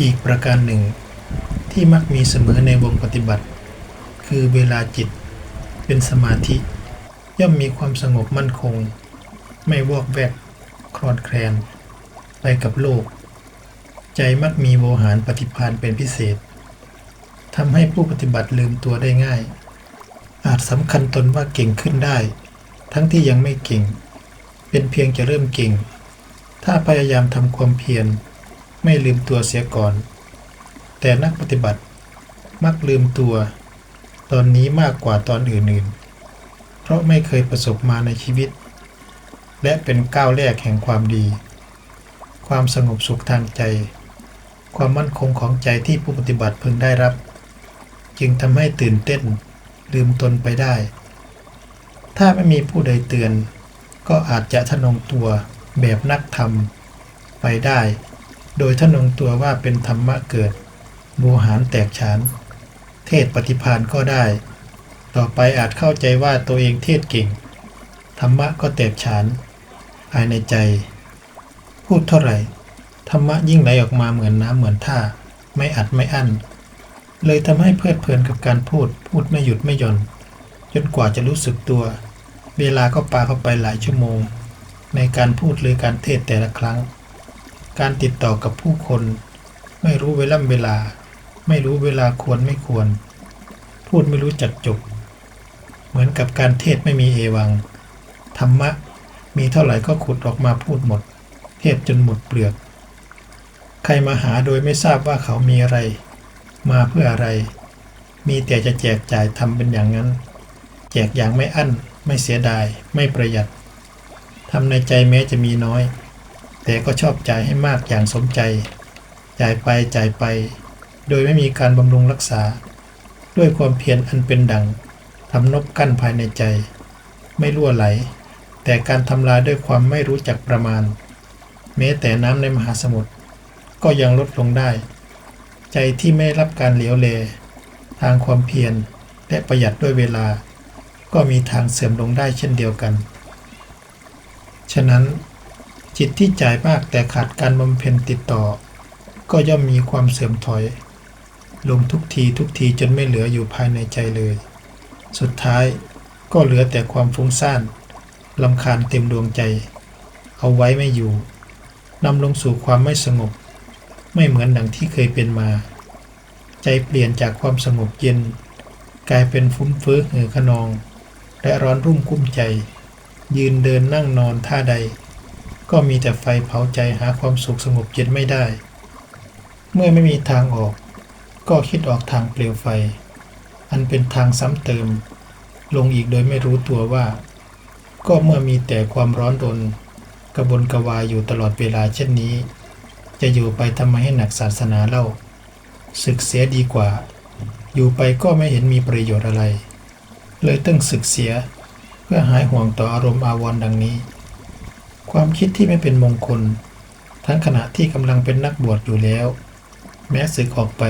อีกประการหนึ่ง ที่มักมีเสมอในวงปฏิบัติ คือเวลาจิตเป็นสมาธิ ย่อมมีความสงบมั่นคง ไม่วอกแวกคลอนแคลน ไปกับโลก ใจมักมีโวหารปฏิภาณเป็นพิเศษทำให้ผู้ปฏิบัติลืมตัวได้ง่าย อาจสำคัญตนว่าเก่งขึ้นได้ ทั้งที่ยังไม่เก่ง เป็นเพียงจะเริ่มเก่ง ถ้าพยายามทำความเพียร ไม่ลืมตัวเสียก่อน แต่นักปฏิบัติมักลืมตัว ตอนนี้มากกว่าตอนอื่นๆ เพราะไม่เคยประสบมาในชีวิต และเป็นก้าวแรกแห่งความดี ความสงบสุขทางใจ ความมั่นคงของใจที่ผู้ปฏิบัติพึงได้รับ จึงทำให้ตื่นเต้น ลืมตนไปได้ ถ้าไม่มีผู้ใดเตือน ก็อาจจะทะนงตัวแบบนักธรรมไปได้ โดยทะนงตัวว่าเป็นธรรมะเกิดโมหารแตกฉาน เทศปฏิพานก็ได้ ต่อไปอาจเข้าใจว่าตัวเองเทศเก่ง ธรรมะก็แตกฉาน ภายในใจ พูดเท่าไหร่ ธรรมะยิ่งไหลออกมาเหมือนน้ำเหมือนท่า ไม่อัดไม่อั้น เลยทำให้เพลิดเพลินกับการพูด พูดไม่หยุดไม่หย่อน จนกว่าจะรู้สึกตัว เวลาก็ปาเข้าไปหลายชั่วโมง ในการพูดหรือการเทศแต่ละครั้ง การติดต่อกับผู้คน ไม่รู้เวล่ำเวลา ไม่รู้เวลาควรไม่ควร พูดไม่รู้จักจบ เหมือนกับการเทศไม่มีเอวัง ธรรมะ มีเท่าไหร่ก็ขุดออกมาพูดหมด เทศจนหมดเปลือก ใครมาหาโดยไม่ทราบว่าเขามีอะไร มาเพื่ออะไร มีแต่จะแจกจ่ายทำเป็นอย่างนั้น แจกอย่างไม่อั้น ไม่เสียดาย ไม่ประหยัดทำในใจแม้จะมีน้อย แต่ก็ชอบจ่ายให้มากอย่างสมใจ จ่ายไปจ่ายไป โดยไม่มีการบำรุงรักษา ด้วยความเพียรอันเป็นดังทำนบกั้นภายในใจ ไม่รั่วไหล แต่การทำลายด้วยความไม่รู้จักประมาณ แม้แต่น้ำในมหาสมุทรก็ยังลดลงได้ ใจที่ไม่รับการเหลียวเล ทางความเพียรและประหยัดด้วยเวลา ก็มีทางเสื่อมลงได้เช่นเดียวกัน ฉะนั้น จิตที่จ่ายมากแต่ขาดการบำเพ็ญติดต่อ ก็ย่อมมีความเสื่อมถอย ลงทุกทีทุกทีจนไม่เหลืออยู่ภายในใจเลย สุดท้ายก็เหลือแต่ความฟุ้งซ่านลำคาญเต็มดวงใจ เอาไว้ไม่อยู่นำลงสู่ความไม่สงบ ไม่เหมือนดังที่เคยเป็นมา ใจเปลี่ยนจากความสงบเย็น กลายเป็นฟุ้มเฟ้อเหือขนอง และร้อนรุ่มกุ้มใจ ยืนเดินนั่งนอนท่าใด ก็มีแต่ไฟเผาใจหาความสุขสงบเย็นไม่ได้ เมื่อไม่มีทางออก ก็คิดออกทางเปลวไฟ อันเป็นทางซ้ำเติม ลงอีกโดยไม่รู้ตัวว่า ก็เมื่อมีแต่ความร้อนรนกระบนกระวายอยู่ตลอดเวลาเช่นนี้ จะอยู่ไปทำไมให้หนักศาสนาเล่า ศึกเสียดีกว่า อยู่ไปก็ไม่เห็นมีประโยชน์อะไร เลยต้องศึกเสีย เพื่อหายห่วงต่ออารมณ์อาวรณ์ดังนี้ ความคิดที่ไม่เป็นมงคล ทั้งขณะที่กำลังเป็นนักบวชอยู่แล้ว แม้ศึกออกไป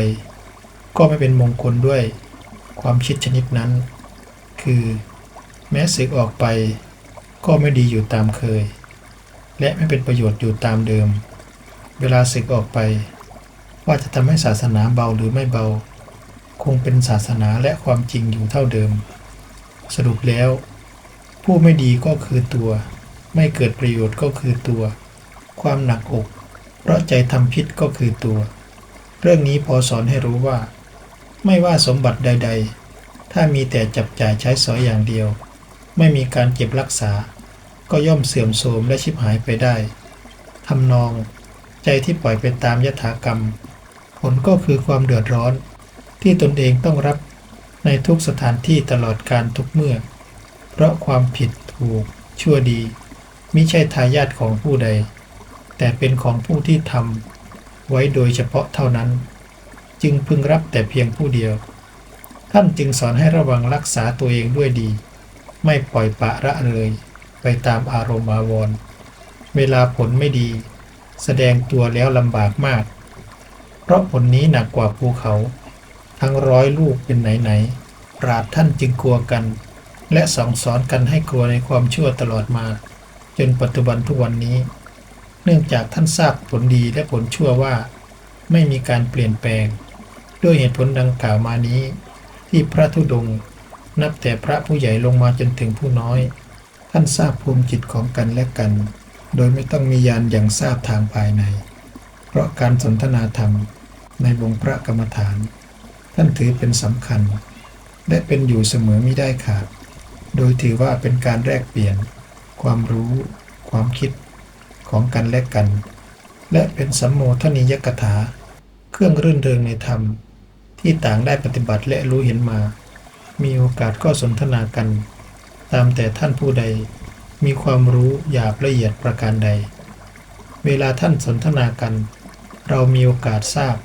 ก็ไม่เป็นมงคลด้วย ความคิดชนิดนั้น คือ แม้ศึกออกไป ก็ไม่ดีอยู่ตามเคย และไม่เป็นประโยชน์อยู่ตามเดิม เวลาศึกออกไป ว่าจะทำให้ศาสนาเบาหรือไม่เบา คงเป็นศาสนาและความจริงอยู่เท่าเดิม สรุปแล้ว ผู้ไม่ดีก็คือตัว ไม่เกิดประโยชน์ก็คือตัว ความหนักอก เพราะใจทำพิษก็คือตัว เรื่องนี้พอสอนให้รู้ว่า ไม่ว่าสมบัติใด ๆ ถ้ามีแต่จับจ่ายใช้สอยอย่างเดียว ไม่มีการเก็บรักษา ก็ย่อมเสื่อมโทรมและชิบหายไปได้ทำนอง ใจที่ปล่อยไปตามยถากรรม ผลก็คือความเดือดร้อน ที่ตนเองต้องรับในทุกสถานที่ตลอดการทุกเมื่อ เพราะความผิดถูกชั่วดี มิใช่ทายาทของผู้ใด แต่เป็นของผู้ที่ทำไว้โดยเฉพาะเท่านั้น จึงพึงรับแต่เพียงผู้เดียว ท่านจึงสอนให้ระวังรักษาตัวเองด้วยดี ไม่ปล่อยปะละเลยไปตามอารมณ์อาวรเวลาผลไม่ดี แสดงตัวแล้วลำบากมาก เพราะผลนี้หนักกว่าภูเขา ทั้งร้อยลูกเป็นไหนๆปราดท่านจึงกลัวกัน และสองสอนกันให้กลัวในความชั่วตลอดมา จนปัจจุบันทุกวันนี้ เนื่องจากท่านทราบผลดีและผลชั่วว่า ไม่มีการเปลี่ยนแปลง ด้วยเหตุผลดังกล่าวมานี้ ที่พระธุดงค์นับแต่พระผู้ใหญ่ลงมาจนถึงผู้น้อย ท่านทราบภูมิจิตของกันและกัน โดยไม่ต้องมียานอย่างทราบทางภายใน เพราะการสนทนาธรรมในวงพระกรรมฐาน ท่านถือเป็นสำคัญ และเป็นอยู่เสมอไม่ได้ขาด โดยถือว่าเป็นการแลกเปลี่ยน ความรู้ ความคิดของกันและกัน และเป็นสัมโมทนิยกถา เครื่องรื่นเริงในธรรม ที่ต่างได้ปฏิบัติและรู้เห็นมา มีโอกาสก็สนทนากัน ตามแต่ท่านผู้ใด มีความรู้หยาบละเอียดประการใด เวลาท่านสนทนากัน เรามีโอกาสทราบ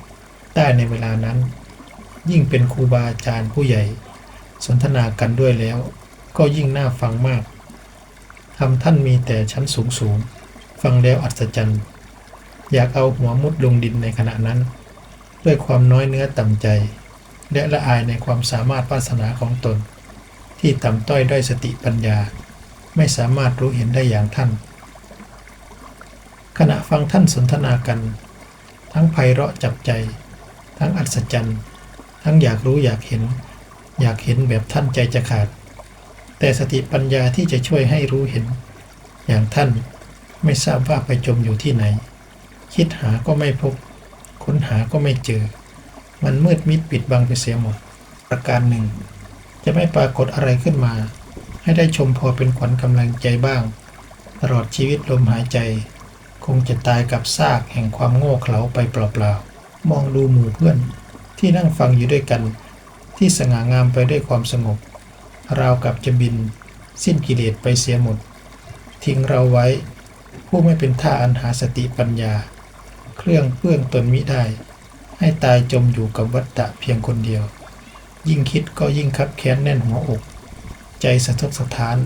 ได้ในเวลานั้น ยิ่งเป็นครูบาอาจารย์ผู้ใหญ่ สนทนากันด้วยแล้ว ก็ยิ่งน่าฟังมาก ทำท่านมีแต่ชั้นสูงสูง ฟังแล้วอัศจรรย์ อยากเอาหัวมุดลงดินในขณะนั้น ด้วยความน้อยเนื้อต่ำใจ และละอายในความสามารถวาสนาของตน ที่ต่ำต้อยด้วยสติปัญญา ไม่สามารถรู้เห็นได้อย่างท่าน ขณะฟังท่านสนทนากัน ทั้งไพเราะจับใจ ทั้งอัศจรรย์ ทั้งอยากรู้อยากเห็น อยากเห็นแบบท่านใจจะขาด แต่สติปัญญาที่จะช่วยให้รู้เห็น อย่างท่านไม่ทราบว่าไปจมอยู่ที่ไหน คิดหาก็ไม่พบ ค้นหาก็ไม่เจอ มันมืดมิดปิดบังไปเสียหมด ประการหนึ่ง จะไม่ปรากฏอะไรขึ้นมา ให้ได้ชมพอเป็นขวัญกำลังใจบ้าง ตลอดชีวิตลมหายใจ คงจะตายกับซากแห่งความโง่เขลาไปเปล่าๆ มองดูหมู่เพื่อนที่นั่งฟังอยู่ด้วยกัน ที่สง่างามไปด้วยความสงบ ราวกับจะบิน สิ้นกิเลสไปเสียหมด ทิ้งเราไว้ ผู้ไม่เป็นท่าอันหาสติปัญญา เครื่องเพื่องตนมิได้ ให้ตายจมอยู่กับวัฏฏะเพียงคนเดียว ยิ่งคิดก็ยิ่งคับแค้นแน่นหัวอก ใจสะทกสะท้าน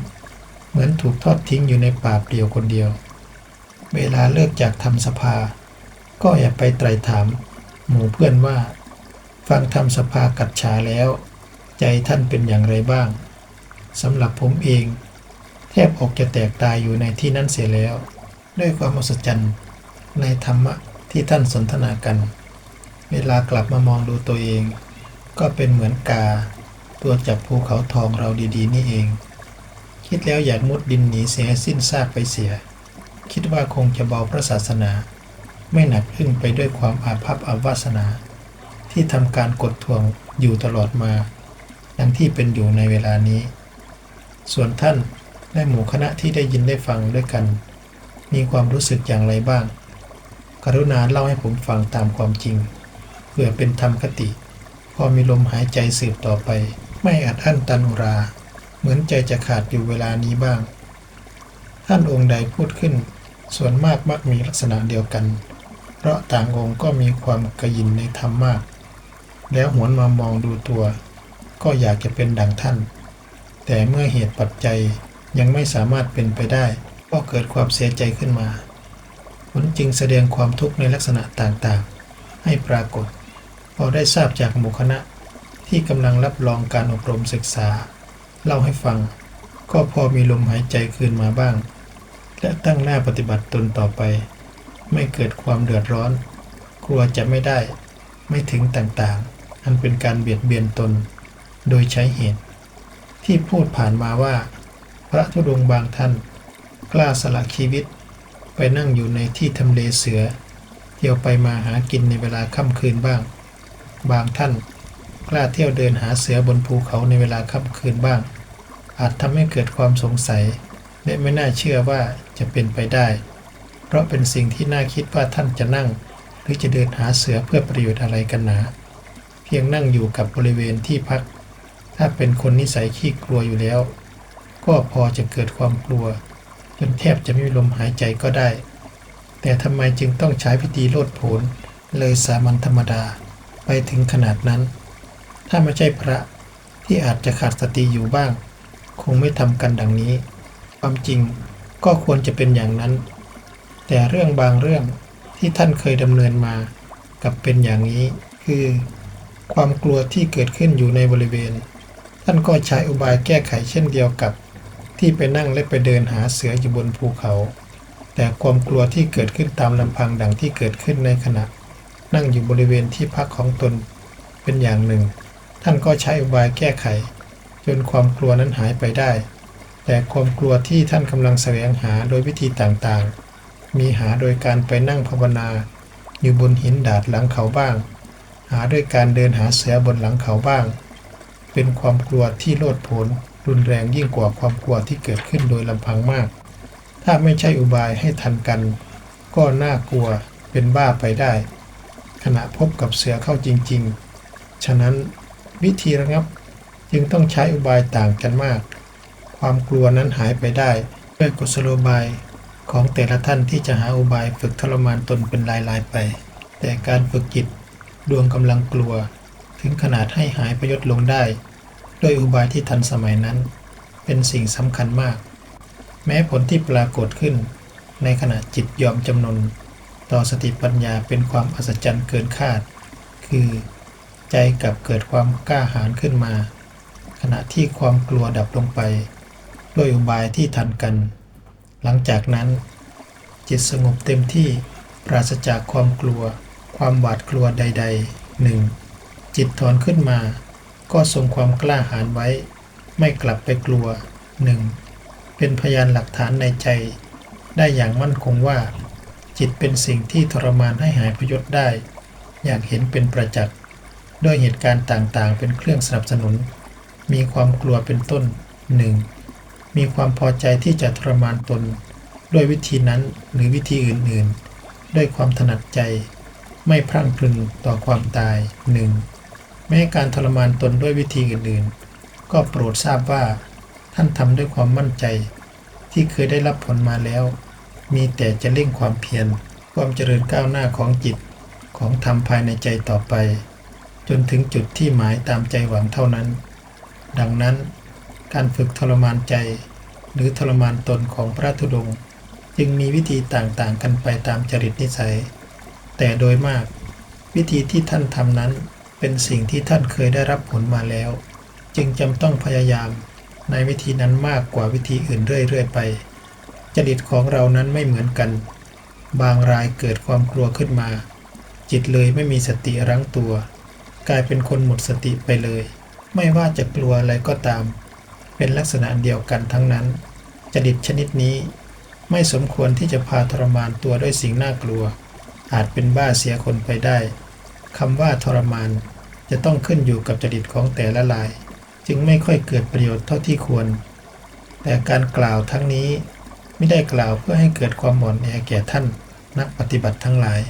เหมือนถูกทอดทิ้งอยู่ในป่าเปลี่ยวคนเดียว เวลาเลิกจากทำสภา ก็อย่าไปไตรถาม หมู่เพื่อนว่า ฟังทำสภากัดฉาแล้ว ใจท่านเป็นอย่างไรบ้าง สำหรับผมเอง แทบอกจะแตกตายอยู่ในที่นั้นเสียแล้ว ด้วยความมหัศจรรย์ในธรรมะที่ท่านสนทนากัน เวลากลับมามองดูตัวเอง ก็เป็นเหมือนกา ตัวจับภูเขาทองเราดีๆ นี่เอง คิดแล้วอยากมุดดินหนีเสียสิ้นซากไปเสีย คิดว่าคงจะเบาพระศาสนา ไม่หนักอึ้งไปด้วยความอาภัพอาวาสนา ที่ทำการกดทวงอยู่ตลอดมา ดังที่เป็นอยู่ในเวลานี้ ส่วนท่านและหมู่คณะที่ได้ยินได้ฟังด้วยกัน มีความรู้สึกอย่างไรบ้าง กรุณาเล่าให้ผมฟังตามความจริง เพื่อเป็นธรรมคติ พอมีลมหายใจสืบต่อไป ไม่อัดอั้นตันอุรา เหมือนใจจะขาดอยู่เวลานี้บ้าง ท่านองค์ใดพูดขึ้น ส่วนมากมักมีลักษณะเดียวกัน เพราะต่างองค์ก็มีความกระยินในธรรมมาก แล้วหวนมามองดูตัว ก็อยากจะเป็นดังท่าน แต่เมื่อเหตุปัจจัยยังไม่สามารถเป็นไปได้ ก็เกิดความเสียใจขึ้นมา ผลจึงแสดงความทุกข์ในลักษณะต่างๆ ให้ปรากฏ พอได้ทราบจากหมู่คณะที่กำลังรับรองการอบรมศึกษา เล่าให้ฟัง ก็พอมีลมหายใจคืนมาบ้าง และตั้งหน้าปฏิบัติตนต่อไป ไม่เกิดความเดือดร้อน กลัวจะไม่ได้ ไม่ถึงต่างๆ อันเป็นการเบียดเบียนตน โดยใช้เหตุ ที่พูดผ่านมาว่า พระธุดงค์บางท่าน กล้าสละชีวิต ไปนั่งอยู่ในที่ทำเลเสือ เที่ยวไปมาหากินในเวลาค่ำคืนบ้าง บางท่าน กล้าเที่ยวเดินหาเสือบนภูเขาในเวลาค่ำคืนบ้าง อาจทำให้เกิดความสงสัย และไม่น่าเชื่อว่าจะเป็นไปได้ เพราะเป็นสิ่งที่น่าคิดว่าท่านจะนั่ง หรือจะเดินหาเสือเพื่อประโยชน์อะไรกันหนา เพียงนั่งอยู่กับบริเวณที่พัก ถ้าเป็นคนนิสัยขี้กลัวอยู่แล้ว ก็พอจะเกิดความกลัว จนแทบจะไม่มีลมหายใจก็ได้ แต่ทำไมจึงต้องใช้พิธีโลดโผนเลยสามัญธรรมดาไปถึงขนาดนั้น ถ้าไม่ใช่พระที่อาจจะขาดสติอยู่บ้าง คงไม่ทำกันดังนี้ ความจริงก็ควรจะเป็นอย่างนั้น แต่เรื่องบางเรื่องที่ท่านเคยดำเนินมากับเป็นอย่างนี้คือ ความกลัวที่เกิดขึ้นอยู่ในบริเวณ ท่านก็ใช้อุบายแก้ไขเช่นเดียวกับ ที่ไปนั่งและไปเดินหาเสืออยู่บนภูเขา แต่ความกลัวที่เกิดขึ้นตามลำพังดังที่เกิดขึ้นในขณะ นั่งอยู่บริเวณที่พักของตนเป็นอย่างหนึ่ง ท่านก็ใช้อุบายแก้ไข จนความกลัวนั้นหายไปได้ แต่ความกลัวที่ท่านกำลังแสวงหาโดยวิธีต่างๆ มีหาโดยการไปนั่งภาวนา อยู่บนหินดาดหลังเขาบ้าง หาด้วยการเดินหาเสือบนหลังเขาบ้าง เป็นความกลัวที่โลดโผนรุนแรงยิ่งกว่าความกลัวที่เกิดขึ้นโดยลำพังมาก ถ้าไม่ใช่อุบายให้ทันกัน ก็น่ากลัวเป็นบ้าไปได้ ขณะพบกับเสือเข้าจริง ๆ ฉะนั้นวิธีระงับจึงต้องใช้อุบายต่างกันมาก ความกลัวนั้นหายไปได้ด้วยกุศโลบายของแต่ละท่านที่จะหาอุบายฝึกทรมานตนเป็นลายๆไป แต่การฝึกจิตดวงกำลังกลัว ถึงขนาดให้หายประยศลงได้ ด้วยอุบายที่ทันสมัยนั้น เป็นสิ่งสำคัญมาก แม้ผลที่ปรากฏขึ้น ในขณะจิตยอมจำนน ต่อสติปัญญาเป็นความอัศจรรย์เกินคาด คือ ใจกลับเกิดความกล้าหาญขึ้นมา ขณะที่ความกลัวดับลงไป ด้วยอุบายที่ทันกัน หลังจากนั้น จิตสงบเต็มที่ปราศจากความกลัว ความหวาดกลัวใดๆหนึ่งจิตถอนขึ้นมา ก็ทรงความกล้าหาญไว้ ไม่กลับไปกลัวหนึ่งเป็นพยานหลักฐานในใจ ได้อย่างมั่นคงว่า จิตเป็นสิ่งที่ทรมานให้หายพยศได้ อย่ากเห็นเป็นประจักษ์ด้วยเหตุการณ์ต่างๆ เป็นเครื่องสนับสนุน มีความกลัวเป็นต้นหนึ่งมีความพอใจที่จะทรมานตน ด้วยวิธีนั้นหรือวิธีอื่นๆ ด้วยความถนัดใจ ไม่พรั่งพรึงต่อความตายหนึ่ง แม้การทรมานตนด้วยวิธีอื่นๆ ก็โปรดทราบว่า ท่านทำด้วยความมั่นใจ ที่เคยได้รับผลมาแล้ว มีแต่จะเร่งความเพียรความเจริญก้าวหน้าของจิตของธรรมภายในใจต่อไป จนถึงจุดที่หมายตามใจหวังเท่านั้น ดังนั้น การฝึกทรมานใจ หรือทรมานตนของพระธุดงค์จึงมีวิธีต่างๆ กันไปตามจริตนิสัย แต่โดยมาก วิธีที่ท่านทำนั้น เป็นสิ่งที่ท่านเคยได้รับผลมาแล้ว จึงจำต้องพยายามในวิธีนั้นมากกว่าวิธีอื่นเรื่อยๆไป จริตของเรานั้นไม่เหมือนกัน บางรายเกิดความกลัวขึ้นมา จิตเลยไม่มีสติรั้งตัว กลายเป็นคนหมดสติไปเลย ไม่ว่าจะกลัวอะไรก็ตาม เป็นลักษณะเดียวกันทั้งนั้น จริตชนิดนี้ ไม่สมควรที่จะพาทรมานตัวด้วยสิ่งน่ากลัว อาจเป็นบ้าเสียคนไปได้ คำว่าทรมาน จะต้องขึ้นอยู่กับจริตของแต่ละราย จึงไม่ค่อยเกิดประโยชน์เท่าที่ควร แต่การกล่าวทั้งนี้ไม่ได้กล่าวเพื่อให้เกิดความหมอนแอแก่ท่าน นักปฏิบัติทั้งหลาย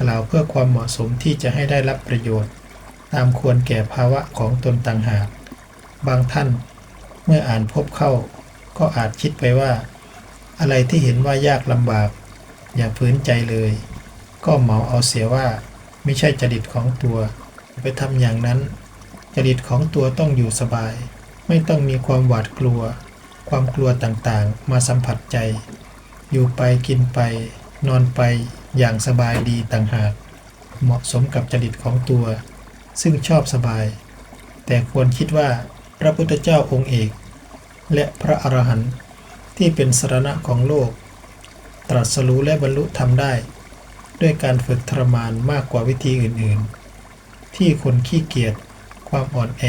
กล่าวเพื่อความเหมาะสมที่จะให้ได้รับประโยชน์ ตามควรแก่ภาวะของตนต่างหาก บางท่านเมื่ออ่านพบเข้า ก็อาจคิดไปว่า อะไรที่เห็นว่ายากลำบาก อย่าฝืนใจเลย ก็เหมาเอาเสียว่า ไม่ใช่จริตของตัว ไปทำอย่างนั้น จริตของตัวต้องอยู่สบาย ไม่ต้องมีความหวาดกลัว ความกลัวต่างๆ มาสัมผัสใจ อยู่ไปกินไป นอนไปอย่างสบายดีต่างหาก เหมาะสมกับจริตของตัว ซึ่งชอบสบาย แต่ควรคิดว่าพระพุทธเจ้าองค์เอก และพระอรหันต์ที่เป็นสรณะของโลก ตรัสรู้และบรรลุธรรมได้ ด้วยการฝึกทรมานมากกว่าวิธีอื่นๆ ที่คนขี้เกียจความอ่อนแอ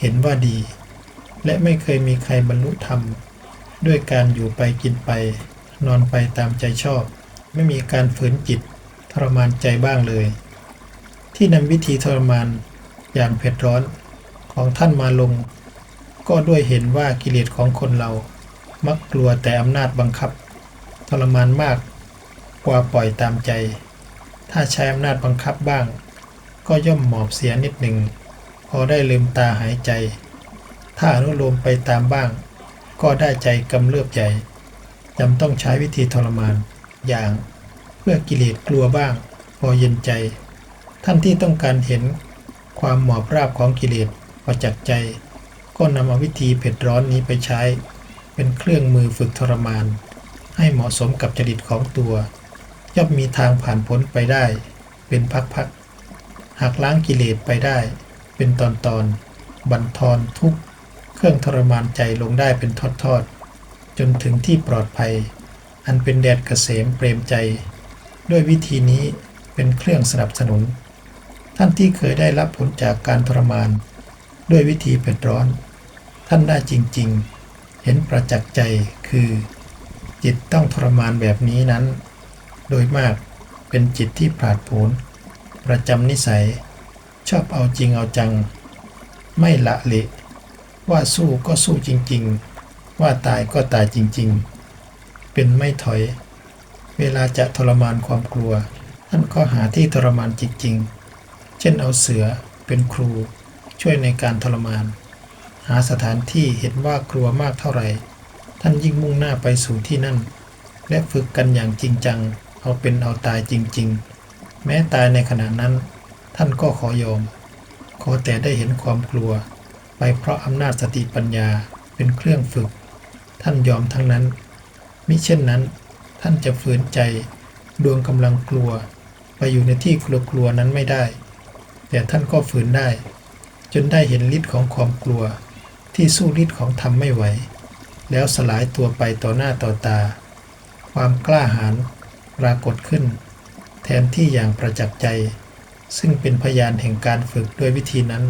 เห็นว่าดี และไม่เคยมีใครบรรลุธรรม ด้วยการอยู่ไปกินไป นอนไปตามใจชอบ ไม่มีการฝืนจิตทรมานใจบ้างเลย ที่นำวิธีทรมานอย่างเผ็ดร้อนของท่านมาลง ก็ด้วยเห็นว่ากิเลสของคนเรามักกลัวแต่อำนาจบังคับ ทรมานมาก กว่าปล่อยตามใจ ถ้าใช้อำนาจบังคับบ้าง ก็ย่อมหมอบเสียนิดหนึ่ง พอได้ลืมตาหายใจ ถ้าอนุโลมไปตามบ้าง ก็ได้ใจกำเริบใหญ่จำต้องใช้วิธีทรมานอย่าง เพื่อกิเลสกลัวบ้าง พอเย็นใจ ท่านที่ต้องการเห็นความหมอบราบของกิเลสประจักษ์ใจ ก็นำเอาวิธีเผ็ดร้อนนี้ไปใช้ เป็นเครื่องมือฝึกทรมาน ให้เหมาะสมกับจริตของตัว ย่อมมีทางผ่านพ้นไปได้ เป็นพักๆหากล้างกิเลสไปได้ เป็นตอนๆบันทอนทุกเครื่องทรมานใจลงได้เป็นทอดๆจนถึงที่ปลอดภัย อันเป็นแดดเกษมเปรมใจ ด้วยวิธีนี้เป็นเครื่องสนับสนุน ท่านที่เคยได้รับผลจากการทรมาน ด้วยวิธีเผ็ดร้อน ท่านได้จริงๆ เห็นประจักษ์ใจคือ จิตต้องทรมานแบบนี้นั้น โดยมากเป็นจิตที่ผาดโผนประจำนิสัย ชอบเอาจริงเอาจัง ไม่ละเละว่าสู้ก็สู้จริง ๆ ว่าตายก็ตายจริง ๆ เป็นไม่ถอย เวลาจะทรมานความกลัว ท่านก็หาที่ทรมานจริง ๆ เช่นเอาเสือเป็นครู ช่วยในการทรมาน หาสถานที่เห็นว่ากลัวมากเท่าไหร่ ท่านยิ่งมุ่งหน้าไปสู่ที่นั่น และฝึกกันอย่างจริงจัง เอาเป็นเอาตายจริง ๆ แม้ตายในขณะนั้น ท่านก็ขอยอม ขอแต่ได้เห็นความกลัว ไปเพราะอำนาจสติปัญญาเป็นเครื่องฝึก ท่านยอมทั้งนั้น มิเช่นนั้น ท่านจะฝืนใจ ดวงกำลังกลัว ไปอยู่ในที่กลัวๆนั้นไม่ได้ แต่ท่านก็ฝืนได้ จนได้เห็นฤทธิ์ของความกลัว ที่สู้ฤทธิ์ของธรรมไม่ไหว แล้วสลายตัวไปต่อหน้าต่อตา ความกล้าหาญ ปรากฏขึ้น แทนที่อย่างประจักษ์ใจ ซึ่งเป็นพยานแห่งการฝึกด้วยวิธีนั้น